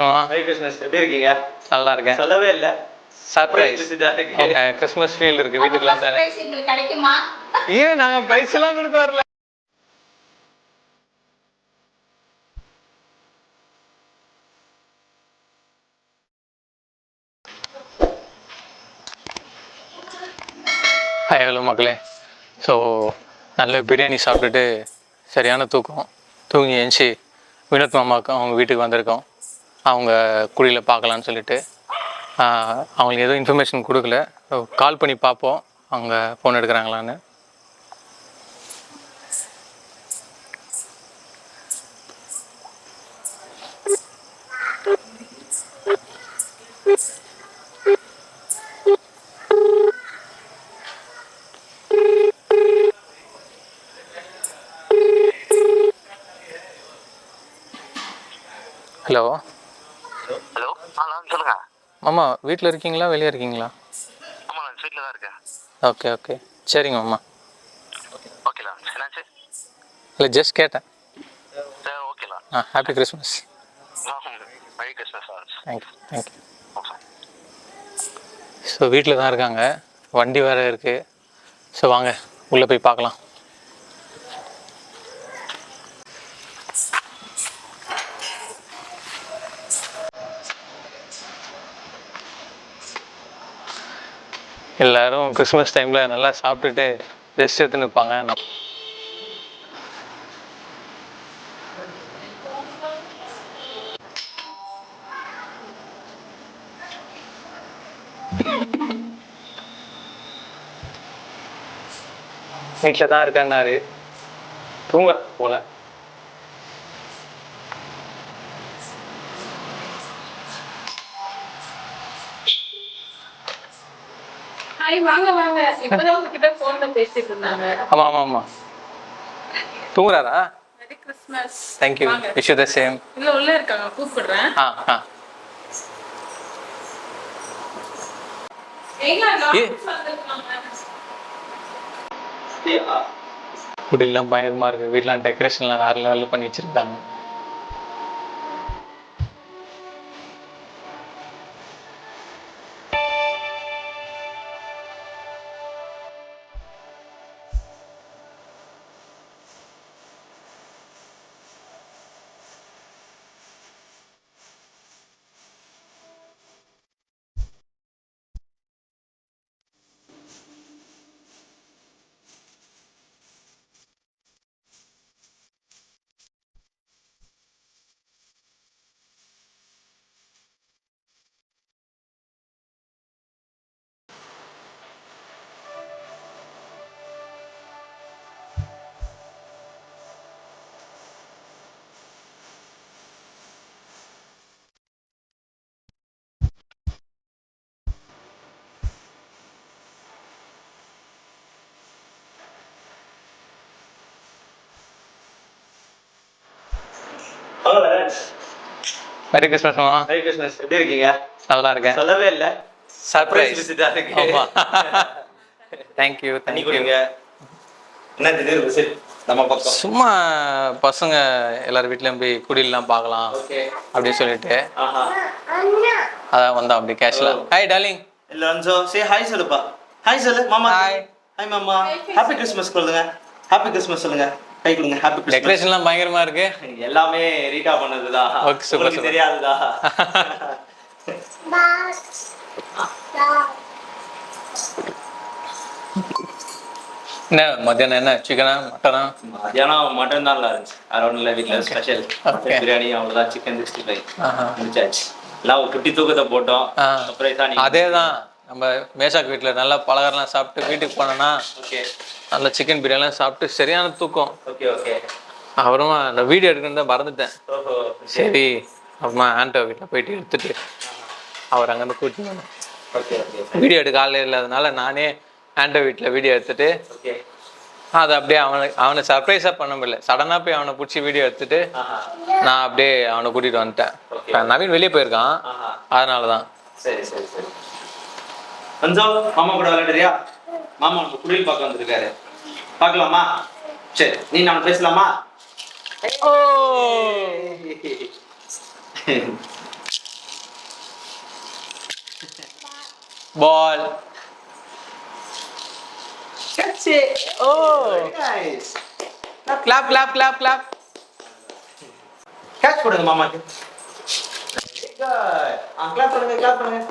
ஆ. ஹரி கிருஷ்ணஸ் எப்படி இருக்கீங்க? நல்லா இருக்கேன். சொல்லவே இல்ல. சர்ப்ரைஸ் இருக்கு கிறிஸ்மஸ் ஃபீல் இருக்கு வீட்டுக்குலாம் தானே? கிடைக்குமா? ஏன் நாங்க பிரைஸ் எல்லாம் கொடுக்க வரல? ஹாய் ஹலோ மக்களே. ஸோ நல்ல பிரியாணி சாப்பிட்டுட்டு சரியான தூக்கம். தூங்கி எழுந்துச்சி வினோத் மாமாவுக்கு அவங்க வீட்டுக்கு வந்திருக்கோம். அவங்க குடியில் பார்க்கலான்னு சொல்லிட்டு அவங்களுக்கு எதுவும் இன்ஃபர்மேஷன் கொடுக்கல. கால் பண்ணி பார்ப்போம். அவங்க ஃபோன் எடுக்கிறாங்களான்னு. Hello hello. ஆ சொல்லுங்க. மாமா வீட்டில் இருக்கீங்களா? வெளியே இருக்கீங்களா? ஆமாம் நான் வீட்டில் தான் இருக்கேன். Okay okay. சரிங்க மாமா. ஓகேலா என்னாச்சு? இல்லை ஜஸ்ட் கேட்டேன். சரி ஓகேலா ஆ happy Christmas merry Christmas thank you thank you so வீட்டில் தான் இருக்காங்க. வண்டி வேறு இருக்குது ஸோ வாங்க உள்ளே போய் பார்க்கலாம். எல்லாரும் கிறிஸ்மஸ் டைமில் நல்லா சாப்பிட்டுட்டு ரெஸ்ட் எடுத்துன்னு இருப்பாங்க. வீட்டில் தான் இருக்கேன்னாரு. தூங்க போல. ஆமாம் ஆமாம் ஆமாம் தூங்குறாரா? Thank you wish the same இல்ல உள்ள இருக்காங்க. கூப்பிடுறேன். ஆ ஆ. எங்க? ஏ. வந்திருக்காங்க குடிலாம் பயங்கரமாக இருக்குது வீட்டிலாம் டெக்கரேஷன்லாம் வேறு லெவலில் பண்ணி வச்சுருக்காங்க. மேரி கிறிஸ்மஸ் மாமா ஹரி கிருஷ்ணஸ் எப்படி இருக்கீங்க? நல்லா இருக்கேன். சொல்லவே இல்ல. சர்ப்ரைஸ் விசிட்டா இருக்கு. ஆமா. தேங்க்யூ தண்ணி தேங்க்யூ குடிங்க என்ன திடீர் விசிட் நம்ம பக்கம்? சும்மா பசங்க எல்லார் வீட்லயும் போய் குடிலாம் பார்க்கலாம் ஓகே. அப்படின்னு சொல்லிட்டு. ஆஹா. அதான் வந்தோம் அப்படி கேஷ்ல ஹாய் டார்லிங் இல்ல அஞ்சோ சே ஹாய் சொல்லுப்பா. ஹாய் சொல்லு மாமா. Hi. ஹாய் மாமா. ஹாப்பி கிறிஸ்மஸ் சொல்லுங்க. ஹாப்பி கிறிஸ்மஸ் சொல்லுங்க. கை கொடுங்க. ஹாப்பி டெக்கரேஷன்லாம் பயங்கரமா இருக்கு. எல்லாமே ரீட்டா உங்களுக்கு super. தெரியாதுதா? என்ன மத்தியானம் என்ன? சிக்கனா மட்டனா மத்தியானம் மட்டன் தான் இருந்துச்சு. இல்லை வீட்டில் ஸ்பெஷல். பிரியாணி அவ்வளோதான் சிக்கன் சிக்ஸ்டி ஃபைவ். முடிச்சாச்சு. எல்லாம் ஒரு குட்டி தூக்கத்தை போட்டோம். நீ அதே தான் நம்ம மேசாக் வீட்டில் நல்லா பலகாரம்லாம் சாப்பிட்டு வீட்டுக்கு போனோன்னா ஓகே நல்லா சிக்கன் பிரியாணிலாம் சாப்பிட்டு சரியான தூக்கம். அப்புறமா அந்த வீடியோ எடுக்கணும் தான் மறந்துட்டேன். சரி அப்புறமா ஆண்டோ வீட்டில் போயிட்டு எடுத்துட்டு அவர் அங்கேருந்து கூட்டிட்டு வந்தோம் வீடியோ எடுக்க ஆள் இல்லாதனால நானே ஆண்டோ வீட்டில் வீடியோ எடுத்துட்டு அதை அப்படியே அவனுக்கு அவனை சர்ப்ரைஸாக பண்ண முடியல. சடனாக போய் அவனை பிடிச்சி வீடியோ எடுத்துட்டு நான் அப்படியே அவனை கூட்டிகிட்டு வந்துட்டேன். நவீன் வெளியே போயிருக்கான். அதனால தான் சரி சரி சரி. அஞ்சோ மாமா கூட விளையாடுறியா? மாமா உங்க குளிர் பார்க்க வந்திருக்காரு பார்க்கலாமா சரி நீ நம்ம பேசலாமா ஓ ball Catch it. Oh. Very nice. மாமாக்கு. Good. ஆ கிளாப் பண்ணுங்க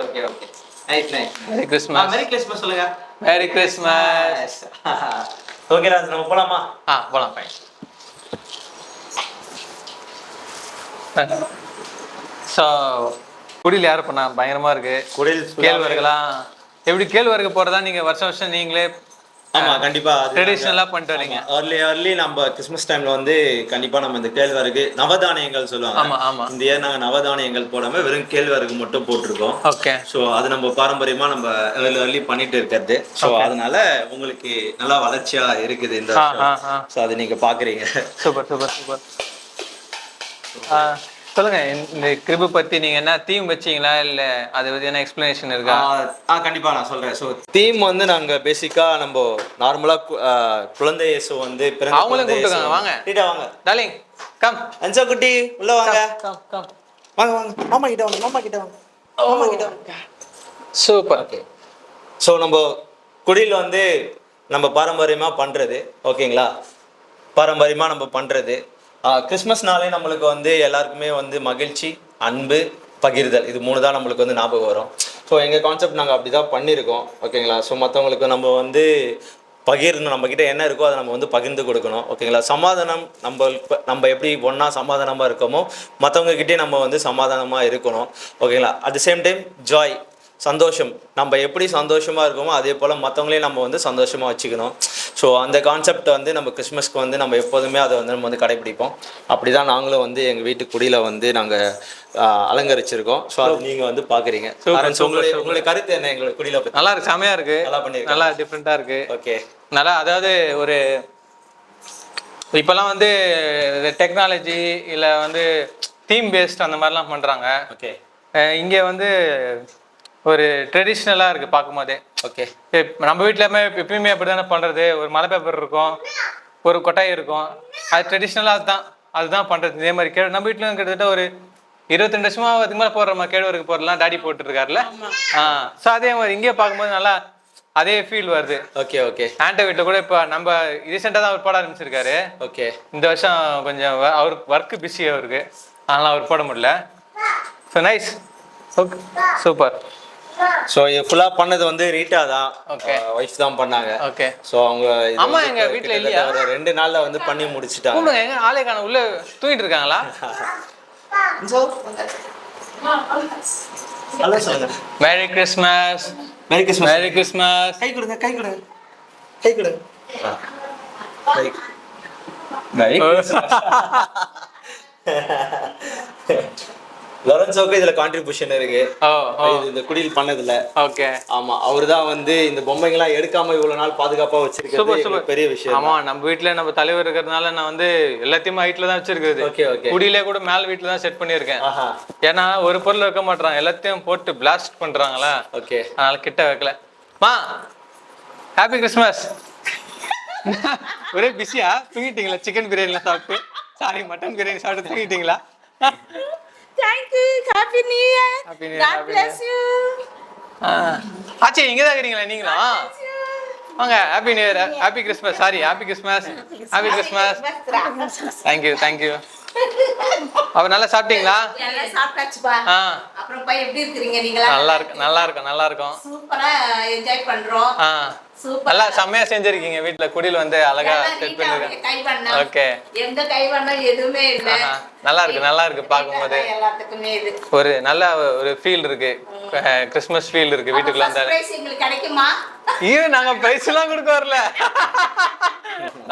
okay okay. Nice nice merry ah Christmas merry Christmas சொல்லுங்க. மேரி கிறிஸ்மஸ் ஓகே ராஜ் நம்ம போலாமா? ஆ போலாம் ஃபைன் ஸோ குடியில் யார் பண்ணா? பயங்கரமா இருக்கு. குடில் கேழ்வரகுலாம் எப்படி கேழ்வரகு போறதா நீங்க வருஷம் வருஷம் நீங்களே ஆமா கண்டிப்பா. ட்ரெடிஷ்னலா பண்ணிட்டு வரீங்க. ஏர்லி ஏர்லி நம்ம கிறிஸ்மஸ் டைம்ல வந்து கண்டிப்பா நம்ம இந்த கேழ்வரகு நவதானியங்கள் சொல்லுவாங்க. ஆமா ஆமா. இந்த இயர் நாங்க நவதானியங்கள் போடாம வெறும் கேழ்வரகு மட்டும் போட்டிருக்கோம். ஓகே ஸோ அது நம்ம பாரம்பரியமா நம்ம ஏர்லி ஏர்லி பண்ணிட்டு இருக்கிறது. ஸோ அதனால உங்களுக்கு நல்லா வளர்ச்சியா இருக்குது இந்த ஸோ அது நீங்க பாக்குறீங்க. சூப்பர் சூப்பர் சூப்பர் ஆ. சொல்லுங்க இந்த- கிரிபு பத்தி நீங்க என்ன தீம் வச்சீங்களா இல்ல அதை பத்தி என்ன எக்ஸ்பிளனேஷன் இருக்கா? ஆ, கண்டிப்பா நான் சொல்றேன். ஸோ தீம் வந்து நாங்க பேசிக்கா நம்ம நார்மலா குழந்தை இயேசு வந்து அவங்களும் கூப்பிட்டுருக்காங்க, வாங்க. கிட்ட வாங்க. டார்லிங் கம் அஞ்சா குட்டி உள்ள வாங்க. கம் கம் வாங்க வாங்க. மாமா கிட்ட வாங்க மாமா கிட்ட வாங்க. மாமா கிட்ட வாங்க. சூப்பர் ஓகே ஸோ நம்ம குடியில் வந்து நம்ம பாரம்பரியமாக பண்ணுறது ஓகேங்களா பாரம்பரியமாக நம்ம பண்ணுறது கிறிஸ்மஸ்னாலே நம்மளுக்கு வந்து எல்லாருக்குமே வந்து மகிழ்ச்சி அன்பு பகிர்தல். இது மூணு தான் நம்மளுக்கு வந்து ஞாபகம் வரும். ஸோ எங்கள் கான்செப்ட் நாங்கள் அப்படி தான் பண்ணியிருக்கோம் ஓகேங்களா ஸோ மற்றவங்களுக்கு நம்ம வந்து பகிர்ந்து நம்மக்கிட்ட என்ன இருக்கோ அதை நம்ம வந்து பகிர்ந்து கொடுக்கணும். ஓகேங்களா சமாதானம் நம்ம நம்ம எப்படி ஒன்றா சமாதானமாக இருக்கோமோ மற்றவங்கக்கிட்டே நம்ம வந்து சமாதானமாக இருக்கணும். ஓகேங்களா at the same time joy சந்தோஷம். நம்ம எப்படி சந்தோஷமா இருக்கோமோ அதே போல் மற்றவங்களையும் நம்ம வந்து சந்தோஷமா வச்சுக்கணும். ஸோ அந்த கான்செப்ட் வந்து நம்ம கிறிஸ்மஸ்க்கு வந்து நம்ம எப்போதுமே அதை வந்து நம்ம வந்து கடைபிடிப்போம். அப்படி தான் நாங்களும் வந்து எங்கள் வீட்டு குடியில் வந்து நாங்கள் அலங்கரிச்சிருக்கோம். ஸோ அது நீங்கள் வந்து பார்க்குறீங்க உங்களுடைய. உங்களுடைய கருத்து என்ன எங்களுடைய குடியில் பற்றி நல்லா இருக்கு செமையா இருக்கு. நல்லா பண்ணியிருக்காங்க. நல்லா டிஃப்ரெண்டா இருக்கு. ஓகே நல்லா அதாவது ஒரு இப்போல்லாம் வந்து டெக்னாலஜி இல்லை வந்து தீம் பேஸ்ட் அந்த மாதிரிலாம் பண்ணுறாங்க ஓகே இங்கே வந்து ஒரு ட்ரெடிஷ்னலாக இருக்குது பார்க்கும்போதே. ஓகே நம்ம வீட்டில் எப்பயுமே அப்படி தானே பண்ணுறது ஒரு மலை பேப்பர் இருக்கும் ஒரு கொட்டாய் இருக்கும். அது ட்ரெடிஷ்னலாக அதுதான் அதுதான் பண்ணுறது இதே மாதிரி கேடு நம்ம வீட்டிலும் கிட்டத்தட்ட ஒரு இருபத்திரெண்டு வருஷமா அதுக்கு மேலே போடுறோமா கேழ்வரகு போடலாம் டாடி போட்டுருக்காருல்ல? ஆ ஸோ அதே மாதிரி இங்கே பார்க்கும்போது நல்லா அதே ஃபீல் வருது. ஓகே ஓகே ஆண்ட வீட்டில் கூட இப்போ நம்ம ரீசெண்டாக தான் அவர் போட ஆரம்பிச்சிருக்காரு. ஓகே இந்த வருஷம் கொஞ்சம் அவருக்கு ஒர்க்கு பிஸி அவருக்கு அதனால் அவர் போட முடியல. So nice okay super so ஃபுல்லாக பண்ணது வந்து ரீட்டா தான். Okay. ஒய்ஃப் தான் பண்ணாங்க. ஓகே ஸோ அவங்க இது அம்மா வந்து எங்க வீட்ல கிட்டத்தட்ட இல்லையா? ஒரு ரெண்டு நாள்ல வந்து பண்ணி முடிச்சிட்டாங்க. எங்க ஆளே காண உள்ள தூங்கிட்டு இருக்காங்களா? நல்லா சொல்லுங்க. Merry Christmas merry Christmas merry Christmas கை கொடுங்க கை கொடுங்க. கை கொடுங்க கை மேரி லொரன்சோக்கு இதுல கான்ட்ரிபியூஷன் இருக்கு. இந்த குடியில் பண்ணதுல. ஓகே. ஆமா அவர்தான் வந்து இந்த பொம்மைங்களாம் எடுக்காம இவ்வளவு நாள் பாதுகாப்பா வச்சிருக்கிறது பெரிய விஷயம் ஆமா நம்ம வீட்ல நம்ம தலைவர் இருக்கிறதுனால நான் வந்து எல்லாத்தையும் ஹைட்ல தான் வச்சிருக்கிறது. Okay okay. குடியிலே கூட மேல் வீட்ல தான் செட் பண்ணியிருக்கேன். ஆஹா. ஏன்னா ஒரு பொருள் வைக்க மாட்றாங்க எல்லாத்தையும் போட்டு பிளாஸ்ட் பண்றாங்களா? ஓகே. அதனால கிட்ட வைக்கல. மா ஹாப்பி கிறிஸ்மஸ் ஒரே பிஸியா தூங்கிட்டீங்களா? சிக்கன் பிரியாணிலாம் சாப்பிட்டு. சாரி மட்டன் பிரியாணி சாப்பிட்டு தூங்கிட்டீங்களா? Thank you. Happy New Year. Happy New Year, God Happy bless you. ஆ. ஆச்சி இங்கே தான் இருக்கிறீங்களா நீங்களா? வாங்க happy new year happy Christmas sorry happy Christmas happy Christmas thank you thank you அவர் நல்லா சாப்பிட்டீங்களா? நல்லா இருக்கு நல்லா இருக்கும் நல்லா இருக்கும். சூப்பரா என்ஜாய் பண்றோம். நல்லா செம்மையா செஞ்சிருக்கீங்க வீட்ல குடியில் வந்து அழகா செட் பண்ணிருக்கேன் ஓகே. எந்த கை பண்ணா எதுவுமே இல்ல. நல்லா இருக்கு நல்லா இருக்கு இது. ஒரு நல்ல ஒரு ஃபீல் இருக்கு. கிறிஸ்மஸ் ஃபீல் இருக்கு வீட்டுக்குள்ள எங்களுக்கு கிடைக்குமா? இது நாங்க பிரைஸ் எல்லாம் கொடுக்க வரல.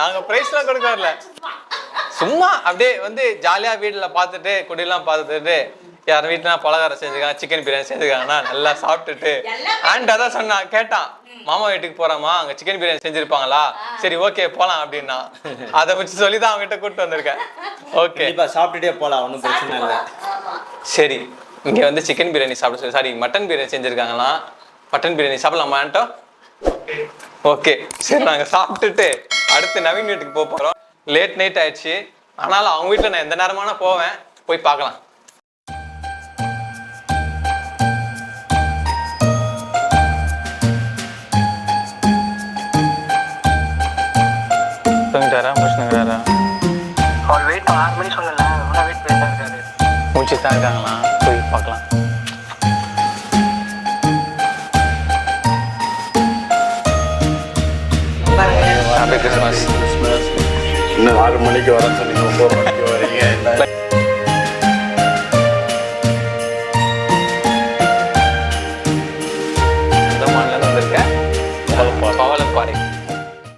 நாங்க பிரைஸ் எல்லாம் கொடுக்க வரல. சும்மா அப்படியே வந்து ஜாலியா வீட்டுல பார்த்துட்டு குடியெல்லாம் பார்த்துட்டு யார் வீட்டுல பலகாரம் செஞ்சுருக்காங்க சிக்கன் பிரியாணி செஞ்சுருக்காங்கன்னா நல்லா சாப்பிட்டுட்டு. ஆண்ட் அதான் சொன்னான் கேட்டான் மாமா வீட்டுக்கு போறாமா அங்க சிக்கன் பிரியாணி செஞ்சிருப்பாங்களா? சரி ஓகே போலாம் அப்படின்னா. அதை வச்சு சொல்லி தான் அவங்ககிட்ட கூப்பிட்டு வந்திருக்கேன். ஓகே கண்டிப்பா சாப்பிட்டுட்டே போலாம் ஒன்றும் பிரச்சனை இல்லை. சரி இங்க வந்து சிக்கன் பிரியாணி சாப்பிட சொல்லி. சாரி மட்டன் பிரியாணி செஞ்சிருக்காங்களாம் மட்டன் பிரியாணி சாப்பிடலாமான்ட்டோ? ஓகே சரி நாங்க சாப்பிட்டுட்டு அடுத்து நவீன் வீட்டுக்கு போக போறோம். லேட் நைட் ஆயிடுச்சு. ஆனாலும் அவங்க வீட்டில் நான் எந்த நேரமான போவேன். போய் பார்க்கலாம். தூங்கிட்டாரா? பிரச்சனைங்கிறாரா அவர் வெயிட் மணி சொல்லல வெயிட் பண்ணிட்டு இருக்காரு. முடிச்சு போய் பார்க்கலாம். Happy இன்னும் ஆறு மணிக்கு வர சொன்னீங்க ஒன்பது மணிக்கு வரீங்க.